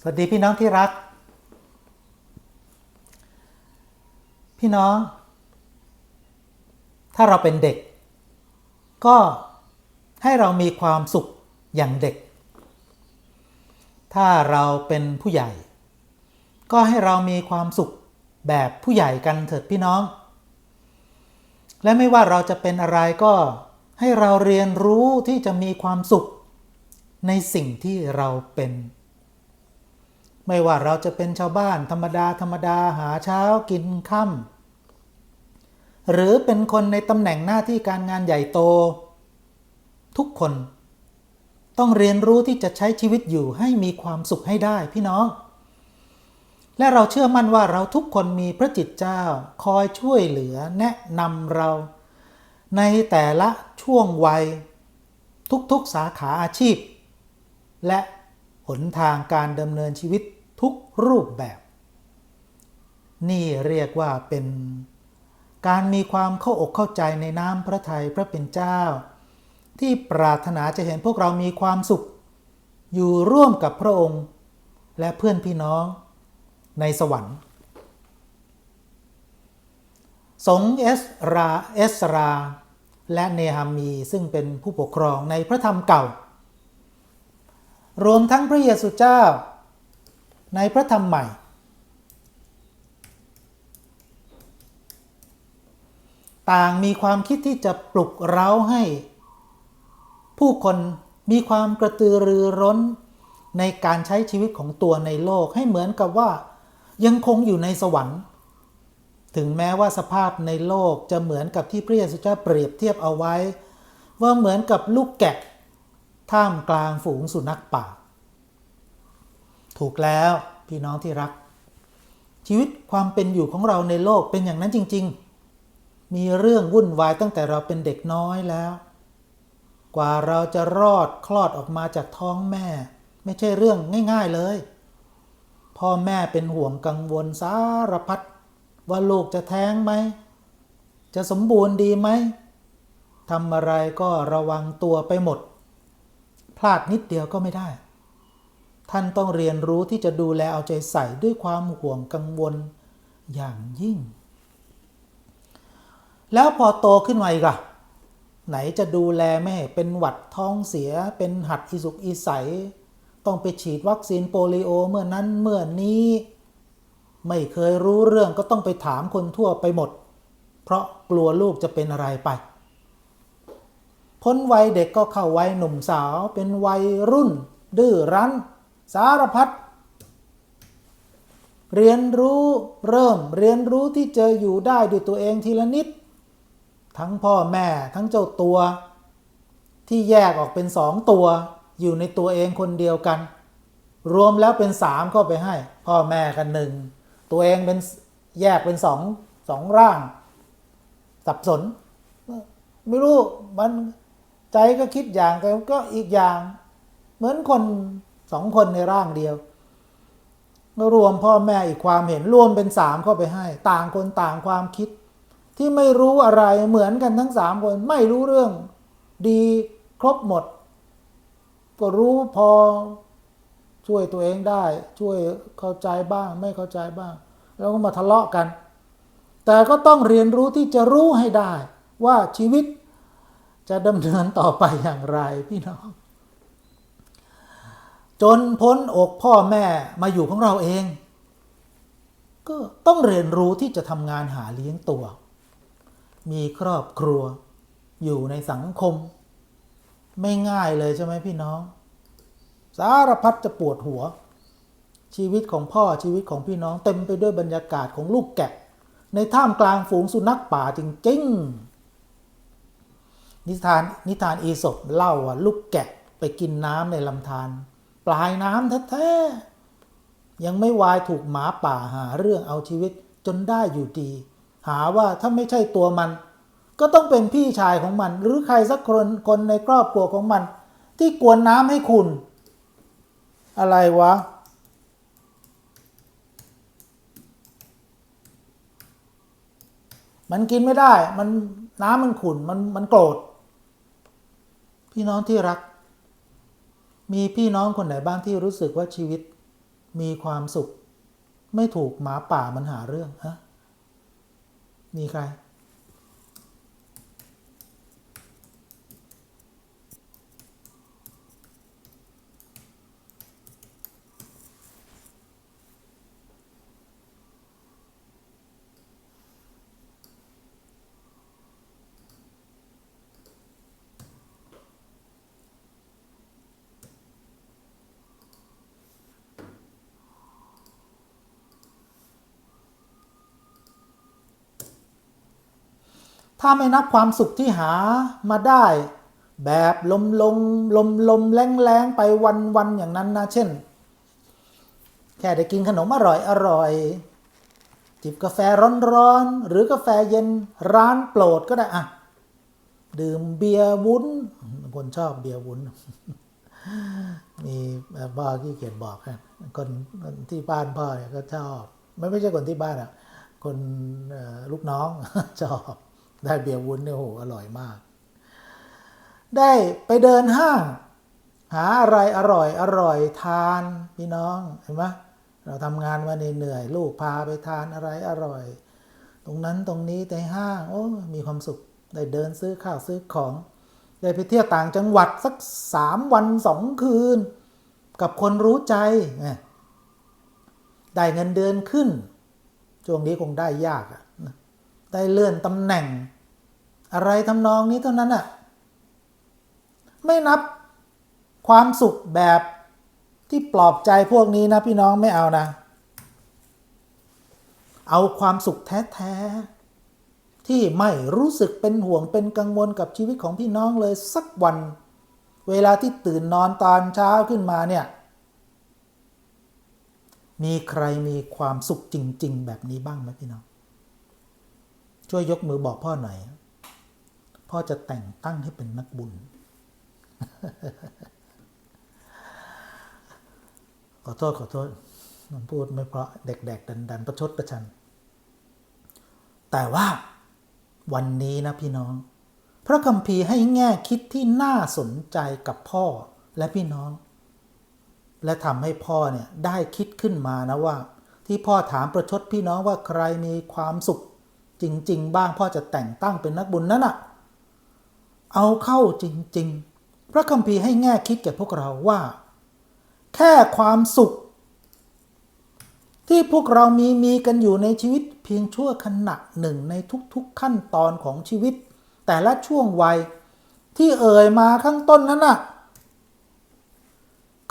สวัสดีพี่น้องที่รัก พี่น้อง ถ้าเราเป็นเด็ก ก็ให้เรามีความสุขอย่างเด็ก ถ้าเราเป็นผู้ใหญ่ ก็ให้เรามีความสุขแบบผู้ใหญ่กันเถิดพี่น้อง และไม่ว่าเราจะเป็นอะไรก็ให้เราเรียนรู้ที่จะมีความสุขในสิ่งที่เราเป็น ไม่ว่าเราจะเป็นชาวบ้านธรรมดาธรรมดาหาเช้ากินค่ำหรือเป็นคนในตำแหน่งหน้าที่การงานใหญ่โต ทุกคน ต้องเรียนรู้ที่จะใช้ชีวิตอยู่ให้มีความสุขให้ได้พี่น้อง และเราเชื่อมั่นว่าเราทุกคนมีพระจิตเจ้า คอยช่วยเหลือแนะนำเรา ในแต่ละช่วงวัย ทุกๆสาขาอาชีพ และหนทางการดำเนินชีวิต ทุกรูปแบบ นี่เรียกว่าเป็นการมีความเข้าอกเข้าใจในน้ำพระทัยพระเป็นเจ้า ที่ปรารถนาจะเห็นพวกเรามีความสุข อยู่ร่วมกับพระองค์ และเพื่อนพี่น้องในสวรรค์ สงเอสราเอสรา และเนฮามีซึ่งเป็นผู้ปกครองในพระธรรมเก่า รวมทั้งพระเยซูเจ้า ในพระธรรมใหม่ ต่างมีความคิดที่จะปลุกเร้าให้ ผู้คนมีความกระตือรือร้น ในการใช้ชีวิตของตัวในโลกให้เหมือนกับว่ายังคงอยู่ในสวรรค์ ถึงแม้ว่าสภาพในโลกจะเหมือนกับที่พระเยซูเจ้าเปรียบเทียบเอาไว้ ว่าเหมือนกับลูกแกะท่ามกลางฝูงสุนัขป่า ถูกแล้วพี่น้องที่รัก ชีวิตความเป็นอยู่ของเราในโลกเป็นอย่างนั้นจริง ๆ มีเรื่องวุ่นวายตั้งแต่เราเป็นเด็กน้อยแล้ว กว่าเราจะรอดคลอดออกมาจากท้องแม่ ไม่ใช่เรื่องง่าย ๆเลย พ่อแม่เป็นห่วงกังวลสารพัดว่าลูกจะแท้งไหม จะสมบูรณ์ดีไหมทำอะไรก็ระวังตัวไปหมด พลาดนิดเดียวก็ไม่ได้ ท่านต้องเรียนรู้ที่จะดูแลเอาใจใส่ด้วยความห่วงกังวลอย่างยิ่ง แล้วพอโตขึ้นมาอีกล่ะ ไหนจะดูแลไม่เป็นหวัดท้องเสีย เป็นหัดอีสุกอีใสต้องไปฉีดวัคซีนโปลิโอเมื่อนั้นเมื่อนี้ ไม่เคยรู้เรื่องก็ต้องไปถามคนทั่วไปหมด เพราะกลัวลูกจะเป็นอะไรไป พ้นวัยเด็กก็เข้าวัยหนุ่มสาวเป็นวัยรุ่น ดื้อรั้น สารพัดเรียนรู้เริ่มเรียนรู้ที่เจะอยู่ได้ด้วยตัวเองทีละนิด ทั้งพ่อแม่ทั้งเจ้าตัว ที่แยกออกเป็นสองตัว อยู่ในตัวเองคนเดียวกัน รวมแล้วเป็นสามเข้าไปให้ พ่อแม่กันหนึ่งตัวเองเป็นแยกเป็นสองสองร่าง สับสน ไม่รู้มันใจก็คิดอย่างแต่ก็อีกอย่าง เหมือนคน สองคนในร่างเดียวรวมพ่อแม่อีกความเห็นรวมเป็นสามเข้าไปให้ ต่างคนต่างความคิด ที่ไม่รู้อะไรเหมือนกันทั้งสามคน ไม่รู้เรื่อง ดีครบหมด ก็รู้พอช่วยตัวเองได้ ช่วยเข้าใจบ้าง ไม่เข้าใจบ้าง แล้วก็มาทะเลาะกัน แต่ก็ต้องเรียนรู้ที่จะรู้ให้ได้ ว่าชีวิตจะดำเนินต่อไปอย่างไรพี่น้อง จนพ้นอกพ่อแม่มาอยู่ของเราเอง ก็ต้องเรียนรู้ที่จะทำงานหาเลี้ยงตัว มีครอบครัว อยู่ในสังคม ไม่ง่ายเลยใช่ไหมพี่น้อง สารพัดจะปวดหัว ชีวิตของพ่อชีวิตของพี่น้องเต็มไปด้วยบรรยากาศของลูกแกะ ในท่ามกลางฝูงสุนัขป่าจริงๆนิทานนิทานอีสบเล่าว่าลูกแกะไปกินน้ำในลำธาร ปลายน้ำแท้ๆยังไม่วายถูกหมาป่าหาเรื่องเอาชีวิตจนได้อยู่ดี หาว่าถ้าไม่ใช่ตัวมัน ก็ต้องเป็นพี่ชายของมัน หรือใครสักคนคนในครอบครัวของมัน ที่กวนน้ำให้คุณ อะไรวะมันกินไม่ได้ มันน้ำมันขุ่น มันมันโกรธ พี่น้องที่รัก มีพี่น้องคนไหนบ้างที่รู้สึกว่าชีวิตมีความสุข ไม่ถูกหมาป่ามันหาเรื่องฮะมีใคร ถ้าไม่นับความสุขที่หามาได้ แบบลมลมลมลมแรงแรงไปวันวันอย่างนั้นนะเช่น แค่ได้กินขนมอร่อยอร่อยจิบกาแฟร้อนๆ หรือกาแฟเย็นร้านโปรดก็ได้อะดื่มเบียร์วุ้นคนชอบเบียร์วุ้น มีพ่อขี้เกียจบอกนะคนคนที่บ้านพ่อเนี่ยก็ชอบ ไม่ไม่ใช่คนที่บ้านอะ คนลูกน้องชอบ ได้เบียร์วุ้นเนี่ยโหอร่อยมาก ได้ไปเดินห้าง หาอะไรอร่อยอร่อยทานพี่น้องเห็นไหมเราทำงานมาเหนื่อยลูกพาไปทานอะไรอร่อย ตรงนั้นตรงนี้ในห้าง โอ้มีความสุขได้เดินซื้อข้าวซื้อของ ได้ไปเที่ยวต่างจังหวัดสักสามวันสองคืน กับคนรู้ใจได้เงินเดือนขึ้นช่วงนี้คงได้ยากอะ ได้เลื่อนตำแหน่ง อะไรทำนองนี้เท่านั้นอะไม่นับความสุขแบบที่ปลอบใจพวกนี้นะพี่น้องไม่เอานะ เอาความสุขแท้ๆ ที่ไม่รู้สึกเป็นห่วงเป็นกังวลกับชีวิตของพี่น้องเลยสักวัน เวลาที่ตื่นนอนตอนเช้าขึ้นมาเนี่ย มีใครมีความสุขจริง ๆ แบบนี้บ้างไหมพี่น้อง ช่วยยกมือบอกพ่อหน่อย พ่อจะแต่งตั้งให้เป็นนักบุญ ขอโทษขอโทษมันพูดไม่เพราะเด็กๆดันๆประชดประชัน แต่ว่าวันนี้นะพี่น้อง พระคัมภีร์ให้แง่คิดที่น่าสนใจกับพ่อและพี่น้อง และทำให้พ่อเนี่ยได้คิดขึ้นมานะว่า ที่พ่อถามประชดพี่น้องว่าใครมีความสุข จริง ๆ บ้างพ่อจะแต่งตั้งเป็นนักบุญนั้นอะเอาเข้าจริง ๆ พระคัมภีร์ให้แง่คิดแก่พวกเราว่า แค่ความสุข ที่พวกเรามีมีกันอยู่ในชีวิตเพียงชั่วขณะหนึ่งในทุกๆขั้นตอนของชีวิต แต่ละช่วงวัยที่เอ่ยมาข้างต้นนั้นน่ะ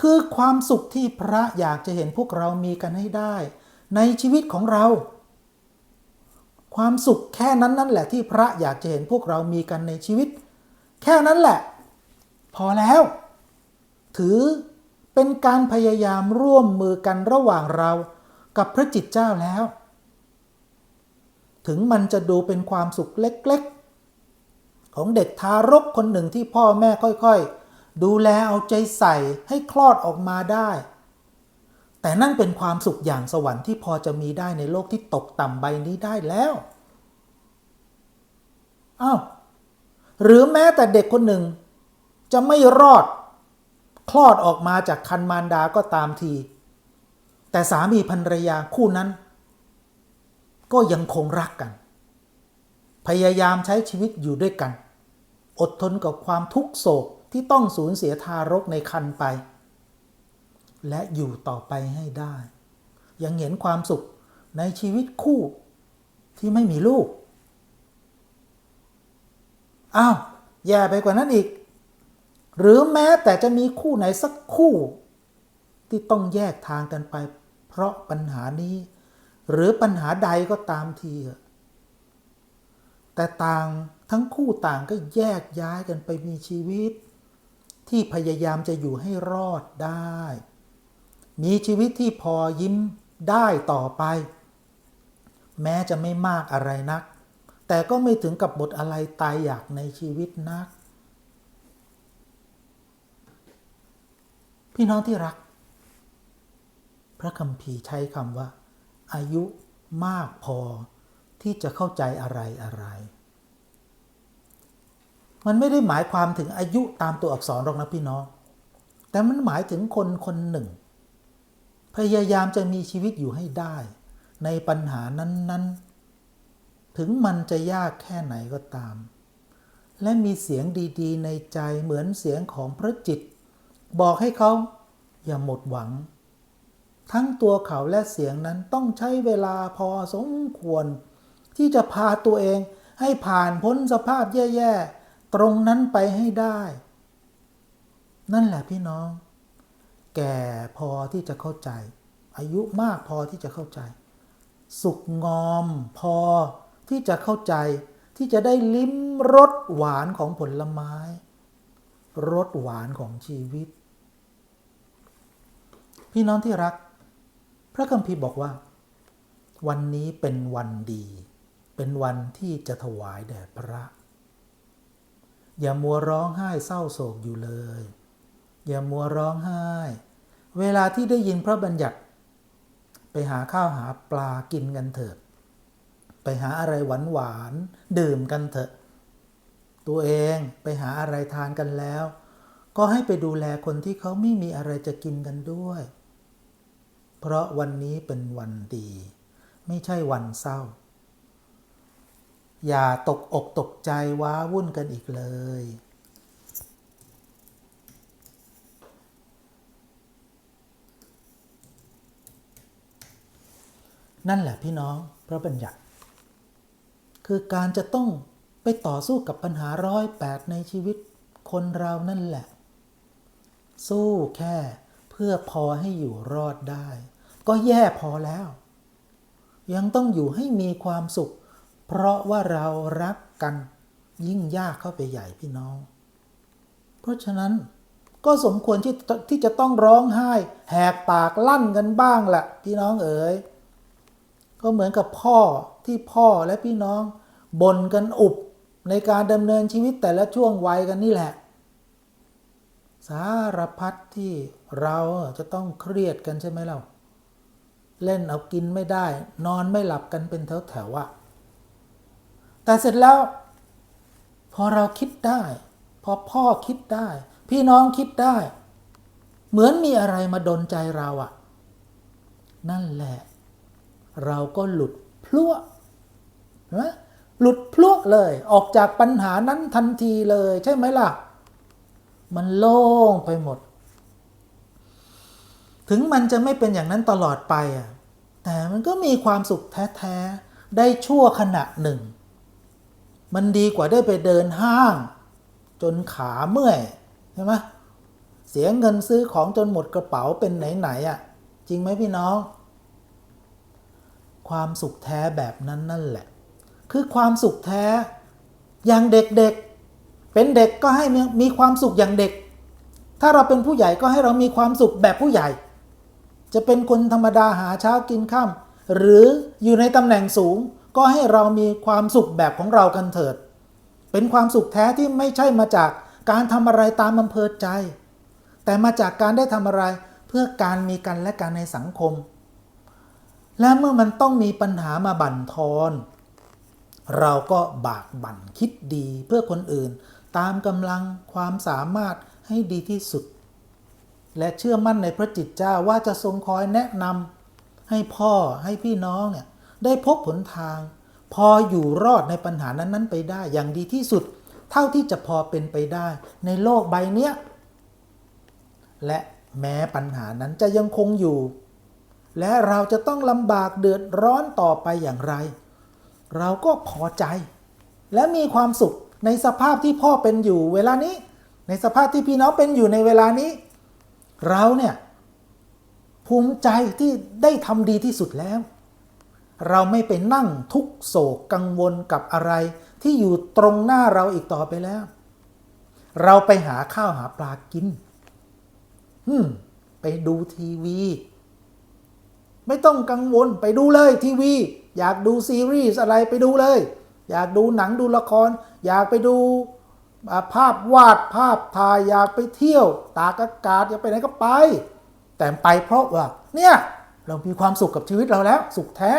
คือความสุขที่พระอยากจะเห็นพวกเรามีกันให้ได้ ในชีวิตของเรา ความสุขแค่นั้นนั่นแหละที่พระอยากจะเห็นพวกเรามีกันในชีวิต แค่นั้นแหละ พอแล้ว ถือเป็นการพยายามร่วมมือกันระหว่างเรากับพระจิตเจ้าแล้ว ถึงมันจะดูเป็นความสุขเล็กๆ ของเด็กทารกคนหนึ่งที่พ่อแม่ค่อยๆ ดูแลเอาใจใส่ให้คลอดออกมาได้ แต่นั่นเป็นความสุขอย่างสวรรค์ที่พอจะมีได้ในโลกที่ตกต่ำใบนี้ได้แล้วอ้าวหรือแม้แต่เด็กคนหนึ่ง จะไม่รอด คลอดออกมาจากคันมารดาก็ตามที แต่สามีภรรยาคู่นั้น ก็ยังคงรักกัน พยายามใช้ชีวิตอยู่ด้วยกัน อดทนกับความทุกโศกที่ต้องสูญเสียทารกในคันไป และอยู่ต่อไปให้ได้ ยังเห็นความสุขในชีวิตคู่ที่ไม่มีลูก อ้าว แย่ไปกว่านั้นอีก หรือแม้แต่จะมีคู่ไหนสักคู่ ที่ต้องแยกทางกันไป เพราะปัญหานี้ หรือปัญหาใดก็ตามทีเอะแต่ต่างทั้งคู่ต่างก็แยกย้ายกันไปมีชีวิต ที่พยายามจะอยู่ให้รอดได้ มีชีวิตที่พอยิ้มได้ต่อไป แม้จะไม่มากอะไรนัก แต่ก็ไม่ถึงกับบทอะไรตายอยากในชีวิตนัก พี่น้องที่รัก พระคัมภีร์ใช้คำว่า อายุมากพอที่จะเข้าใจอะไรอะไร มันไม่ได้หมายความถึงอายุตามตัวอักษรหรอกนะพี่น้อง แต่มันหมายถึงคนคนหนึ่ง พยายามจะมีชีวิตอยู่ให้ได้ ในปัญหานั้น ๆ ถึงมันจะยากแค่ไหนก็ตาม และมีเสียงดีๆ ในใจเหมือนเสียงของพระจิต บอกให้เขาอย่าหมดหวัง ทั้งตัวเขาและเสียงนั้นต้องใช้เวลาพอสมควร ที่จะพาตัวเองให้ผ่านพ้นสภาพแย่ ๆ ตรงนั้นไปให้ได้ นั่นแหละพี่น้อง แก่พอที่จะเข้าใจ อายุมากพอที่จะเข้าใจ สุกงอมพอที่จะเข้าใจ ที่จะได้ลิ้มรสหวานของผลไม้รสหวานของชีวิต พี่น้องที่รัก พระคัมภีร์บอกว่า วันนี้เป็นวันดี เป็นวันที่จะถวายแด่พระ อย่ามัวร้องไห้เศร้าโศกอยู่เลย อย่ามัวร้องไห้ เวลาที่ได้ยินพระบัญญัติ ไปหาข้าวหาปลากินกันเถิด ไปหาอะไรหวานหวานๆดื่มกันเถอะ ตัวเองไปหาอะไรทานกันแล้ว ก็ให้ไปดูแลคนที่เขาไม่มีอะไรจะกินกันด้วย เพราะวันนี้เป็นวันดี ไม่ใช่วันเศร้า อย่าตกอกตกใจว้าวุ่นกันอีกเลย นั่นแหละพี่น้องพระบัญญัติ คือการจะต้องไปต่อสู้กับปัญหาร้อยแปดในชีวิตคนเรานั่นแหละ สู้แค่เพื่อพอให้อยู่รอดได้ ก็แย่พอแล้ว ยังต้องอยู่ให้มีความสุข เพราะว่าเรารักกันยิ่งยากเข้าไปใหญ่พี่น้อง เพราะฉะนั้นก็สมควรที่ที่จะต้องร้องไห้ แหกปากลั่นกันบ้างแหละพี่น้องเอ๋ย ก็เหมือนกับพ่อที่พ่อและพี่น้องบ่นกันอุบในการดำเนินชีวิตแต่ละช่วงวัยกันนี่แหละ สารพัดที่เราจะต้องเครียดกันใช่ไหมเราเล่นเอากินไม่ได้ นอนไม่หลับกันเป็นแถวๆอะแต่เสร็จแล้ว พอเราคิดได้ พอพ่อคิดได้ พี่น้องคิดได้ เหมือนมีอะไรมาดนใจเราอะนั่นแหละ เราก็หลุดพลั่วเห็นไหมหลุดพลั่วเลย ออกจากปัญหานั้นทันทีเลยใช่ไหมล่ะ มันโล่งไปหมด ถึงมันจะไม่เป็นอย่างนั้นตลอดไปอะแต่มันก็มีความสุขแท้ๆ ได้ชั่วขณะหนึ่ง มันดีกว่าได้ไปเดินห้าง จนขาเมื่อยใช่ไหมเสียเงินซื้อของจนหมดกระเป๋าเป็นไหนๆอะ จริงไหมพี่น้อง ความสุขแท้แบบนั้นนั่นแหละ คือความสุขแท้อย่างเด็กๆเป็นเด็กก็ให้มีมีความสุขอย่างเด็ก ถ้าเราเป็นผู้ใหญ่ก็ให้เรามีความสุขแบบผู้ใหญ่ จะเป็นคนธรรมดาหาเช้ากินข้ามหรืออยู่ในตำแหน่งสูงก็ให้เรามีความสุขแบบของเรากันเถิด เป็นความสุขแท้ที่ไม่ใช่มาจากการทำอะไรตามอำเภอใจ แต่มาจากการได้ทำอะไรเพื่อการมีกันและกันในสังคม และเมื่อมันต้องมีปัญหามาบั่นทอน เราก็บากบั่นคิดดีเพื่อคนอื่น ตามกำลังความสามารถให้ดีที่สุด และเชื่อมั่นในพระจิตเจ้าว่าจะทรงคอยแนะนำให้พ่อให้พี่น้องเนี่ยได้พบผลทาง พออยู่รอดในปัญหานั้นๆ ไปได้อย่างดีที่สุด เท่าที่จะพอเป็นไปได้ในโลกใบเนี้ยและแม้ปัญหานั้นจะยังคงอยู่ และเราจะต้องลำบากเดือดร้อนต่อไปอย่างไร เราก็พอใจ และมีความสุขในสภาพที่พ่อเป็นอยู่เวลานี้ ในสภาพที่พี่น้องเป็นอยู่ในเวลานี้ เราเนี่ยภูมิใจที่ได้ทำดีที่สุดแล้ว เราไม่ไปนั่งทุกโศกกังวลกับอะไรที่อยู่ตรงหน้าเราอีกต่อไปแล้ว เราไปหาข้าวหาปลากิน อืม ไปดูทีวี ไม่ต้องกังวลไปดูเลยทีวี อยากดูซีรีส์อะไรไปดูเลย อยากดูหนังดูละคร อยากไปดูภาพวาดภาพถ่ายอยากไปเที่ยว ตากอากาศอยากไปไหนก็ไป แต่ไปเพราะว่าเนี่ยเรามีความสุขกับชีวิตเราแล้ว สุขแท้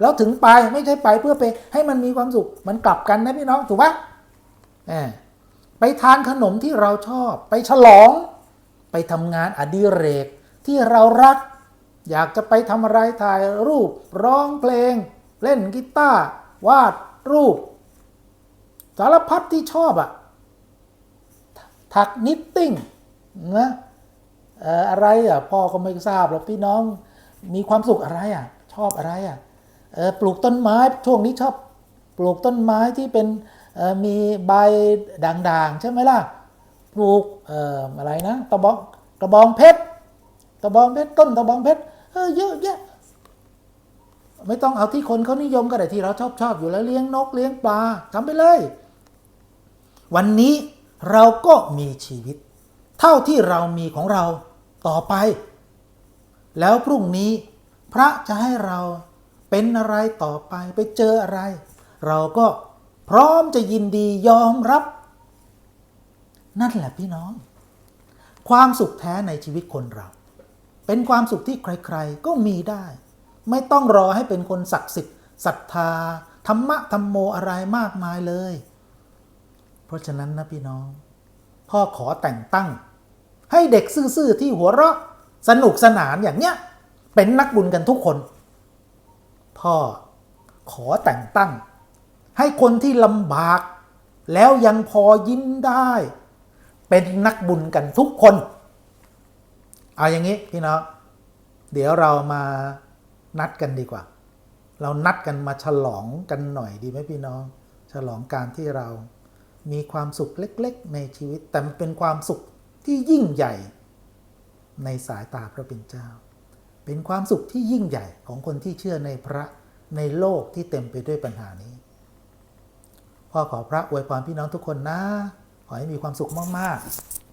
แล้วถึงไปไม่ใช่ไปเพื่อไปให้มันมีความสุขมันกลับกันนะพี่น้องถูกปะแหมไปทานขนมที่เราชอบ ไปฉลอง ไปทำงานอดิเรกที่เรารัก อยากจะไปทำอะไรถ่ายรูปร้องเพลง เล่นกีตาร์วาดรูป สารพัดที่ชอบอะถักนิตติ้งนะอะไรอะพ่อก็ไม่ทราบหรอกพี่น้องมีความสุขอะไรอะชอบอะไรอะปลูกต้นไม้ช่วงนี้ชอบปลูกต้นไม้ที่เป็นมีใบด่างๆ ใช่ไหมล่ะ ปลูกอออะไรนะตะบองตะบองเพชรตะบองเพชรต้นตะบองเพชร เออเยอะแยะไม่ต้องเอาที่คนเขานิยมก็ได้ที่เราชอบชอบอยู่แล้วเลี้ยงนกเลี้ยงปลาทำไปเลย วันนี้เราก็มีชีวิต เท่าที่เรามีของเราต่อไป แล้วพรุ่งนี้ พระจะให้เราเป็นอะไรต่อไปไปเจออะไร เราก็พร้อมจะยินดียอมรับ นั่นแหละพี่น้อง ความสุขแท้ในชีวิตคนเรา เป็นความสุขที่ใครๆ ก็มีได้ ไม่ต้องรอให้เป็นคนศักดิ์สิทธิ์ศรัทธา ธรรมะธรรมโมอะไรมากมายเลย เพราะฉะนั้นนะพี่น้อง พ่อขอแต่งตั้ง ให้เด็กซื่อๆที่หัวเราะสนุกสนานอย่างเนี้ย เป็นนักบุญกันทุกคน พ่อขอแต่งตั้ง ให้คนที่ลำบาก แล้วยังพอยิ้มได้ เป็นนักบุญกันทุกคน เอาอย่างนี้พี่น้องเดี๋ยวเรามานัดกันดีกว่า เรานัดกันมาฉลองกันหน่อยดีไหมพี่น้อง ฉลองการที่เรามีความสุขเล็กๆ ในชีวิต แต่มันเป็นความสุขที่ยิ่งใหญ่ ในสายตาพระเป็นเจ้า เป็นความสุขที่ยิ่งใหญ่ของคนที่เชื่อในพระในโลกที่เต็มไปด้วยปัญหานี้พ่อขอพระอวยพรพี่น้องทุกคนนะ ขอให้มีความสุขมาก ๆ